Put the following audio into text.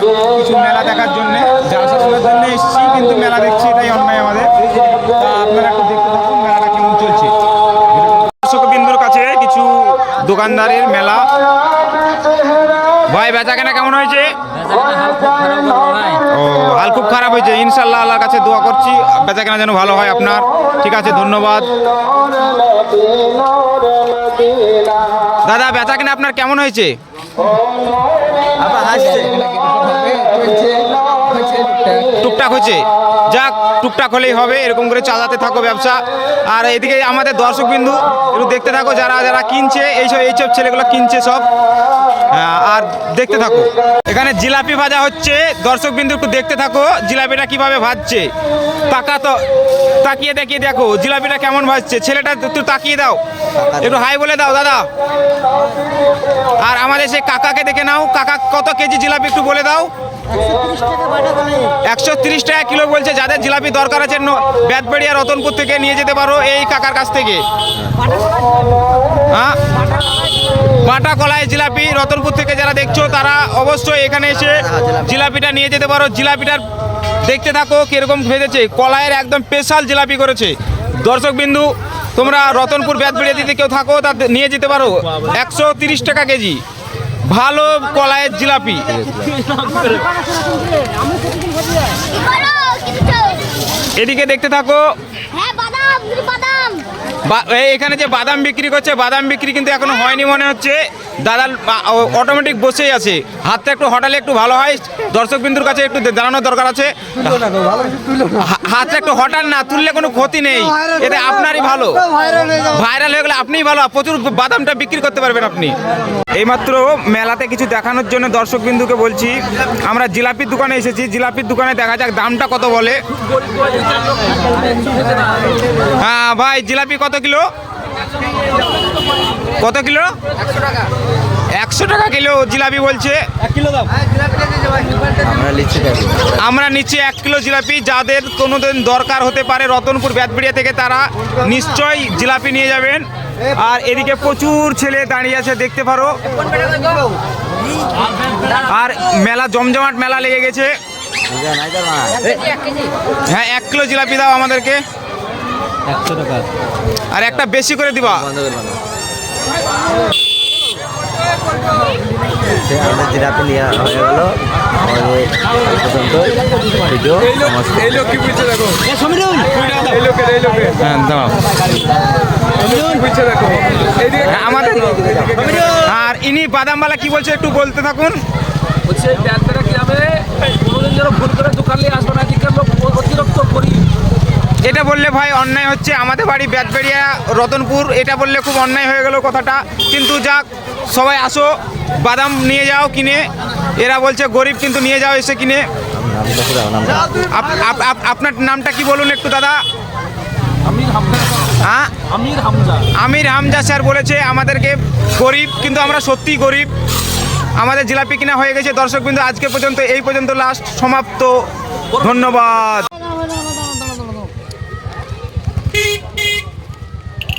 কিছু মেলা দেখার জন্য জালসার জন্য এসেছি, কিন্তু মেলা দেখছি, এটাই অন্যায় আমাদের। আপনারা একটু দেখতে থাকুন, মেলাটা কেমন চলছে। দর্শক বিন্দুর কাছে কিছু দোকানদারের মেলা। ভাই, বেচা কেনা কেমন হয়েছে? ও, হাল খুব খারাপ হয়েছে। ইনশাল্লাহ আল্লাহর কাছে দোয়া করছি। বেচা কেনা যেন ভালো হয় আপনার। ঠিক আছে, ধন্যবাদ। দাদা, বেচা কেনা আপনার কেমন হয়েছে? টুকটাক হয়েছে। যাক, টুকটাক হলেই হবে, এরকম করে চালাতে থাকো ব্যবসা। আর এদিকে আমাদের দর্শক বিন্দু একটু দেখতে থাকো, যারা যারা কিনছে এইসব এইসব ছেলেগুলো কিনছে সব। আর দেখতে থাকো। এখানে জিলাপি ভাজা হচ্ছে। দর্শক বিন্দু একটু দেখতে থাকো, জিলাপিটা কীভাবে ভাজছে। তাকা তো, তাকিয়ে দেখিয়ে দেখো, জিলাপিটা কেমন ভাজছে। ছেলেটা, একটু তাকিয়ে দাও। একটু হাই বলে দাও, দাদা। আর আমাদের সেই কাকাকে দেখে নাও। কাকা কত কেজি জিলাপি একটু বলে দাও। একশো তিরিশ টাকা কিলো বলছে, যাদের জিলাপি দরকার আছে বেতবেড়িয়া রতনপুর থেকে নিয়ে যেতে পারো এই কাকার কাছ থেকে। হ্যাঁ? বাটা কলাই জিলাপি রতনপুর থেকে যারা দেখছ, তারা অবশ্যই এখানে এসে জিলাপিটা নিয়ে যেতে পারো। জিলাপিটার দেখতে থাকো কীরকম ভেজেছে। কলাইয়ের একদম স্পেশাল জিলাপি করেছে। দর্শক বিন্দু, তোমরা রতনপুর বেতবেড়িয়া দিতে কেউ থাকো, তা নিয়ে যেতে পারো। একশো টাকা কেজি। ভালো কলায়ের জিলাপি। এদিকে দেখতে থাকো। হ্যাঁ এখানে যে বাদাম বিক্রি করছে বাদাম বিক্রি কিন্তু এখনও হয়নি মনে হচ্ছে। দাদা অটোমেটিক বসেই আছে। হাতটা একটু হটালে একটু ভালো হয় দর্শক বিন্দুর কাছে একটু দাঁড়ানোর দরকার আছে। হাতটা একটু হটান না তুললে কোনো ক্ষতি নেই। এতে আপনারই ভালো। ভাইরাল হয়ে গেলে আপনিই ভালো প্রচুর বাদামটা বিক্রি করতে পারবেন আপনি। এইমাত্র মেলাতে কিছু দেখানোর জন্য দর্শক বিন্দুকে বলছি আমরা জিলাপির দোকানে এসেছি। জিলাপির দোকানে দেখা যাক দামটা কত বলে। হ্যাঁ ভাই জিলাপি কত কিলো? কত কিলো? একশো টাকা কিলো জিলাপি বলছে। আমরা নিচ্ছি এক কিলো জিলাপি। যাদের কোনো দিন দরকার হতে পারে রতনপুর ব্যাতবিড়িয়া থেকে তারা নিশ্চয়ই জিলাপি নিয়ে যাবেন। আর এদিকে প্রচুর ছেলে দাঁড়িয়ে আছে দেখতে পারো। আর মেলা জমজমাট মেলা লেগে গেছে। হ্যাঁ এক কিলো জিলাপি দাও আমাদেরকে। আর একটা বেশি করে দিবা। আর ইনি বাদামবালা কি বলছে একটু বলতে থাকুন। গ্রামে কোনোদিন যেন করে দোকান নিয়ে আসবে না এদিকের লোক অতিরিক্ত করি এটা বললে ভাই অন্যায় হচ্ছে। আমাদের বাড়ি ব্যাতবেড়িয়া রতনপুর এটা বললে খুব অন্যায় হয়ে গেল কথাটা। কিন্তু যাক সবাই আসো বাদাম নিয়ে যাও কিনে। এরা বলছে গরিব কিন্তু নিয়ে যাও এসে কিনে। আপ- আপ- আপ- আপনার নামটা কি বলুন একটু দাদা? আমির হামজা। হ্যাঁ? আমির হামজা। স্যার বলেছে আমাদেরকে গরিব কিন্তু আমরা সত্যিই গরিব। আমাদের জিলাপি কিনা হয়ে গেছে। দর্শক বিন্দু আজকে পর্যন্ত এই পর্যন্ত লাস্ট সমাপ্ত। ধন্যবাদ।